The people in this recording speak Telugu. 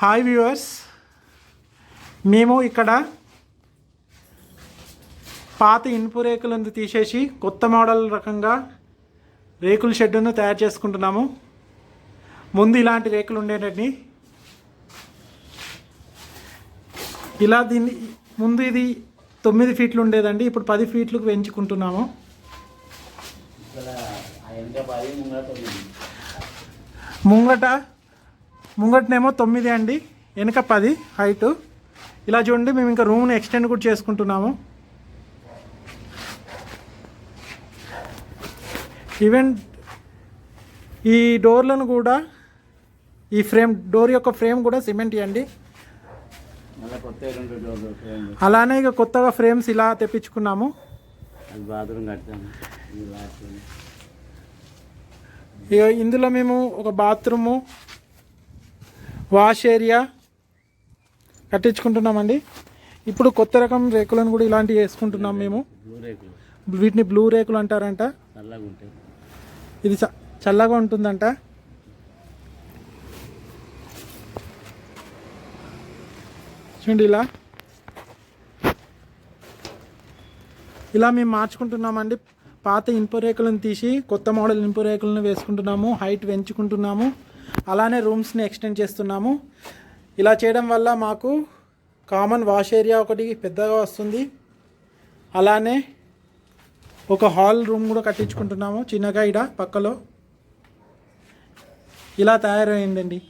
హాయ్ వ్యూవర్స్ మేము ఇక్కడ పాత ఇనుపు రేకులను తీసేసి కొత్త మోడల్ రకంగా రేకుల షెడ్డును తయారు చేసుకుంటున్నాము. ముందు ఇలాంటి రేకులు ఉండేటండి ఇలా దీన్ని ముందు ఇది తొమ్మిది ఫీట్లు ఉండేదండి ఇప్పుడు పది ఫీట్లకు పెంచుకుంటున్నాము. ముంగట ముంగటనేమో తొమ్మిది అండి వెనక పది హైట్ ఇలా చూడండి మేము ఇంకా రూమ్ని ఎక్స్టెండ్ కూడా చేసుకుంటున్నాము. ఈవెన్ ఈ డోర్లను కూడా ఈ ఫ్రేమ్ డోర్ యొక్క ఫ్రేమ్ కూడా సిమెంట్ ఇవ్వండి. అలానే ఇక కొత్తగా ఫ్రేమ్స్ ఇలా తెప్పించుకున్నాము. ఇక ఇందులో మేము ఒక బాత్రూము వాష్ ఏరియా కట్టించుకుంటున్నామండి. ఇప్పుడు కొత్త రకం రేకులను కూడా ఇలాంటివి వేసుకుంటున్నాం మేము. వీటిని బ్లూ రేకులు అంటారంట. ఇది చల్లగా ఉంటుందంట. చూడండి ఇలా. ఇలా మేము మార్చుకుంటున్నామండి. పాత ఇనుప రేకులను తీసి కొత్త మోడల్ ఇనుప రేకులను వేసుకుంటున్నాము. హైట్ పెంచుకుంటున్నాము. అలానే రూమ్స్ని ఎక్స్టెండ్ చేస్తున్నాము. ఇలా చేయడం వల్ల మాకు కామన్ వాష్ ఏరియా ఒకటి పెద్దగా వస్తుంది. అలానే ఒక హాల్ రూమ్ కూడా కట్టించుకుంటున్నాము. చిన్నగా ఇడ పక్కలో. ఇలా తయారైందండి.